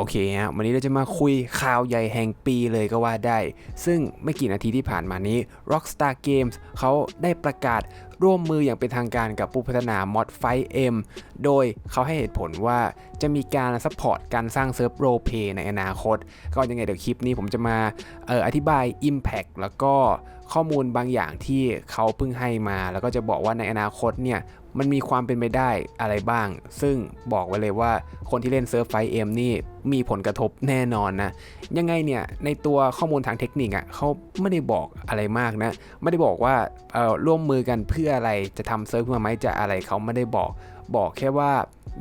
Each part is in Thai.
โอเคฮะวันนี้เราจะมาคุยข่าวใหญ่แห่งปีเลยก็ว่าได้ ซึ่งไม่กี่นาทีที่ผ่านมานี้ Rockstar Games เขาได้ประกาศร่วมมืออย่างเป็นทางการกับผู้พัฒนา Mod 5M โดยเขาให้เหตุผลว่าจะมีการซัพพอร์ตการสร้างเซิร์ฟโรเพในอนาคต ก็ยังไงเดี๋ยวคลิปนี้ผมจะมาอออธิบาย Impact แล้วก็ข้อมูลบางอย่างที่เขาเพิ่งให้มา แล้วก็จะบอกว่าในอนาคตเนี่ย มันมีความเป็นไปได้อะไรบ้าง ซึ่งบอกไว้เลยว่าคนที่เล่นเซิร์ฟไฟเอ็มนี่มีผลกระทบแน่นอนนะ ยังไงเนี่ย ในตัวข้อมูลทางเทคนิคอะ่ะเขาไม่ได้บอกอะไรมากนะ ไม่ได้บอกว่าเอ่อร่วมมือกันเพื่ออะไรจะทำเซิร์ฟขึ้นมาไหมจะอะไรเขาไม่ได้บอกบอกแค่ว่า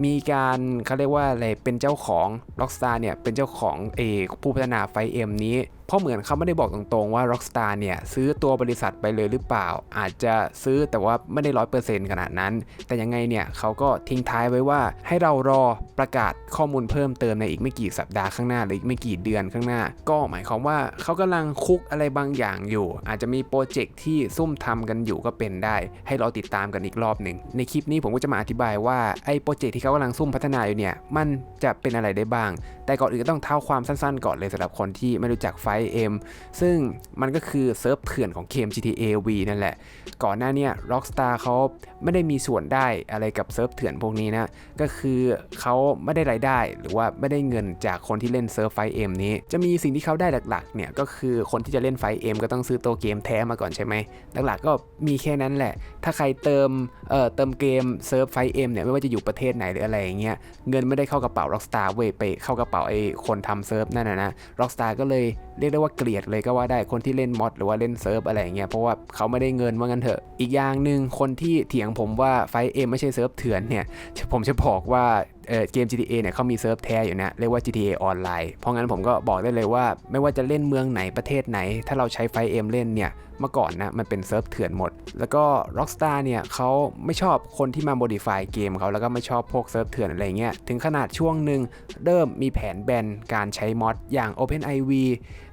มีการเขาเรียกว่าอะไรเป็นเจ้าของ Rockstar เนี่ยเป็นเจ้าของเอผู้พัฒนาไฟเอ็มนี้ เพราะเหมือนเขาไม่ได้บอกตรงๆว่า Rockstar เนี่ยซื้อตัวบริษัทไปเลยหรือเปล่า อาจจะซื้อแต่ว่าไม่ได้ร้อยเปอร์เซ็นต์ขนาดนั้น แต่ยังไงเนี่ยเขาก็ทิ้งท้ายไว้ว่าให้เรารอประกาศข้อมูลเพิ่มเติมในอีกไม่กี่สัปดาห์ข้างหน้าหรืออีกไม่กี่เดือนข้างหน้า ก็หมายความว่าเขากำลังคุกอะไรบางอย่างอยู่ อาจจะมีโปรเจกต์ที่ซุ่มทำกันอยู่ก็เป็นได้ ให้เราติดตามกันอีกรอบหนึ่งในคลิปนี้ผมก็จะมาอธิบายว่าไอ้โปรเจกต์ที่เขากำลังซุ่มพัฒนาอยู่เนี่ยมันจะเป็นอะไรได้บ้าง แต่ก่อนอื่นก็ต้องเท้าความสั้นๆ ก่อนเลยสำหรับคนที่ไม่รู้จักไฟเอ็มซึ่งมันก็คือเซิร์ฟเถื่อนของเกม GTA V นั่นแหละ ก่อนหน้าเนี้ Rockstar เขาไม่ได้มีส่วนได้อะไรกับเซิร์ฟเถื่อนพวกนี้นะ ก็คือเขาไม่ได้รายได้หรือว่าไม่ได้เงินจากคนที่เล่นเซิร์ฟไฟเอ็มนี้ จะมีสิ่งที่เขาได้หลักๆเนี่ยก็คือคนที่จะเล่นไฟเอ็มก็ต้องซื้อตัวเกมแท้มาก่อนใช่ไหมหลักๆก็มีแค่นั้นแหละ ถ้าใครเติมเอ่อเติมเกมเซิร์ฟไฟเอ็มเนี่ยไม่ว่าจะอยู่ประเทศไหนหรืออะไรอย่างเงี้ยเงินไม่ได้เข้ากระเป๋า Rockstar เว้ยไปเข้ากระเป๋าไอ้คนทำเซิร์ฟนั่นนะนะ Rockstar ก็เลย เรียกได้ว่าเกลียดเลยก็ว่าได้คนที่เล่นมอดหรือว่าเล่นเซิร์ฟอะไรอย่างเงี้ยเพราะว่าเขาไม่ได้เงินว่างั้นเถอะ อีกอย่างหนึ่งคนที่เถียงผมว่าไฟเอ็มไม่ใช่เซิร์ฟเถื่อนเนี่ยผมจะบอกว่าเเกม GTA เนี่ยเขามีเซิร์ฟแท้อยู่นะเรียกว่า GTA ออนไลน์เพราะงั้นผมก็บอกได้เลยว่า ไม่ว่าจะเล่นเมืองไหนประเทศไหน ถ้าเราใช้ไฟเอ็มเล่นเนี่ยเมื่อก่อนนะมันเป็นเซิร์ฟเถื่อนหมด แล้วก็ Rockstar เนี่ยเขาไม่ชอบคนที่มาโมดิฟายเกมเขาแล้วก็ไม่ชอบพวกเซิร์ฟเถื่อนอะไรเงี้ยถึงขนาดช่วงหนึ่งเริ่มมีแผนแบนการใช้มอดอย่าง OpenIV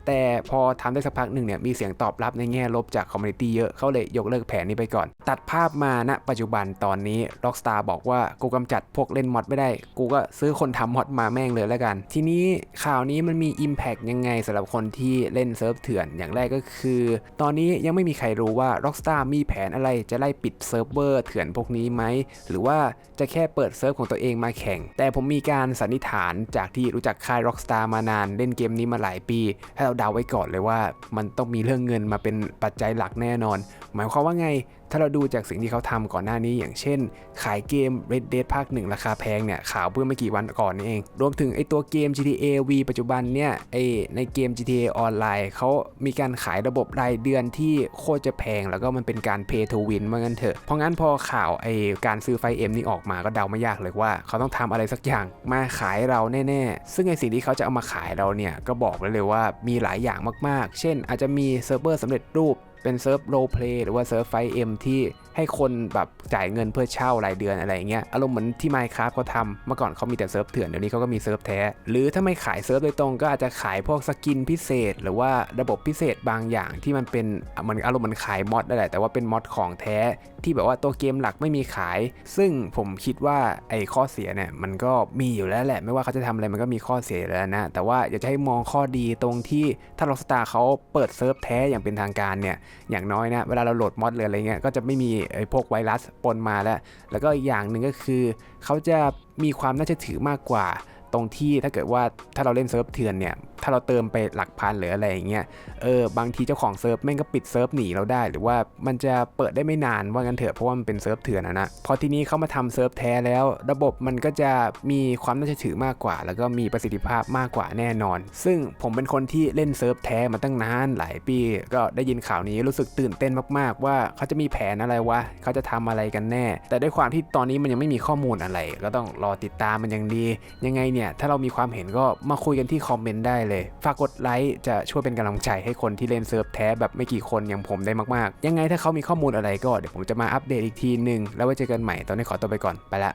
แต่พอทำได้สักพักหนึ่งเนี่ยมีเสียงตอบรับในแง่ลบจากคอมมูนิตี้เยอะเขาเลยยกเลิกแผนนี้ไปก่อน ตัดภาพมาณปัจจุบันตอนนี้ Rockstar บอกว่ากูกำจัดพวกเล่นมอดไม่ได้ กูก็ซื้อคนทำมอดมาแม่งเลยแล้วกัน ทีนี้ข่าวนี้มันมี Impact ยังไงสำหรับคนที่เล่นเซิร์ฟเถื่อนอย่างแรกก็คือ ตอนนี้ยังไม่มีใครรู้ว่า Rockstar มีแผนอะไรจะไล่ปิดเซิร์ฟเวอร์เถื่อนพวกนี้ไหมหรือว่าจะแค่เปิดเซิร์ฟของตัวเองมาแข่ง แต่ผมมีการสันนิษฐานจากที่รู้จักค่าย Rockstar มานานเล่นเกมนี้มาหลายปีให้เราเดาไว้ก่อนเลยว่า มันต้องมีเรื่องเงินมาเป็นปัจจัยหลักแน่นอน หมายความว่าไงถ้าเราดูจากสิ่งที่เขาทำก่อนหน้านี้อย่างเช่น ขายเกม Red Dead ภาคหนึ่งราคาแพงเนี่ยข่าวเพิ่งไม่กี่วันก่อนนี่เอง รวมถึงไอตัวเกม GTA V ปัจจุบันเนี่ยไอในเกม GTA ออนไลน์เขามีการขายระบบรายเดือนที่โคตรจะแพง แล้วก็มันเป็นการ Pay to Win ว่างั้นเถอะเพราะงั้นพอข่าวไอการซื้อไฟเอ็มนี่ออกมาก็เดาไม่ยากเลยว่า เขาต้องทำอะไรสักอย่างมาขายเราแน่ๆ ซึ่งไอสิ่งที่เขาจะเอามาขายเราเนี่ยก็บอกไว้เลยว่ามีหลายอย่างมากๆ เช่น อาจจะมีเซิร์ฟเวอร์สำเร็จรูป เป็นเซิร์ฟโรเพลย์หรือว่าเซิร์ฟไฟเอ็มที่ให้คนแบบจ่ายเงินเพื่อเช่ารายเดือนอะไรเงี้ยอารมณ์เหมือนที่ Minecraft เขาทำเมื่อก่อนเขามีแต่เซิร์ฟเถื่อนเดี๋ยวนี้เขาก็มีเซิร์ฟแท้ หรือถ้าไม่ขายเซิร์ฟโดยตรงก็อาจจะขายพวกสกินพิเศษ หรือว่าระบบพิเศษบางอย่างที่มันเป็นเหมือนอารมณ์เหมือนขายมอดได้แหละแต่ว่าเป็นมอดของแท้ ที่แบบว่าตัวเกมหลักไม่มีขาย ซึ่งผมคิดว่าไอ้ข้อเสียเนี่ยมันก็มีอยู่แล้วแหละ ไม่ว่าเขาจะทำอะไรมันก็มีข้อเสียแล้วนะ แต่ว่าอยากจะให้มองข้อดีตรงที่ถ้า Rockstar เขาเปิดเซิร์ฟแท้อย่างเป็นทางการเนี่ยอย่างน้อยนะเวลาเราโหลดมอดหรืออะไรเงี้ยก็จะไม่มีไอ้พวกไวรัสปนมาแล้ว แล้วก็อีกอย่างหนึ่งก็คือเขาจะมีความน่าเชื่อถือมากกว่า ตรงที่ถ้าเกิดว่าถ้าเราเล่นเซิร์ฟเถื่อนเนี่ย ถ้าเราเติมไปหลักพันหรืออะไรอย่างเงี้ย เออบางทีเจ้าของเซิร์ฟแม่งก็ปิดเซิร์ฟหนีเราได้ หรือว่ามันจะเปิดได้ไม่นานว่างั้นเถอะเพราะว่ามันเป็นเซิร์ฟเถื่อนนะนะพอทีนี้เขามาทำเซิร์ฟแท้แล้ว ระบบมันก็จะมีความน่าเชื่อถือมากกว่า แล้วก็มีประสิทธิภาพมากกว่าแน่นอน ซึ่งผมเป็นคนที่เล่นเซิร์ฟแท้มาตั้งนานหลายปี ก็ได้ยินข่าวนี้รู้สึกตื่นเต้นมากๆ ว่าเขาจะมีแผนอะไรวะเขาจะทำอะไรกันแน่ แต่ด้วยความที่ตอนนี้มันยังไม่มีข้อมูลอะไร ก็ต้องรอติดตามมันอย่างดี ยังไงเนี่ยถ้าเรามีความเห็นก็มาคุยกันที่คอมเมนต์ได้เลย ฝากกดไลค์จะช่วยเป็นกำลังใจให้คนที่เล่นเซิร์ฟแท้แบบไม่กี่คนอย่างผมได้มากๆ ยังไงถ้าเขามีข้อมูลอะไรก็เดี๋ยวผมจะมาอัปเดตอีกทีหนึ่งแล้วไว้เจอกันใหม่ตอนนี้ขอตัวไปก่อนไปละ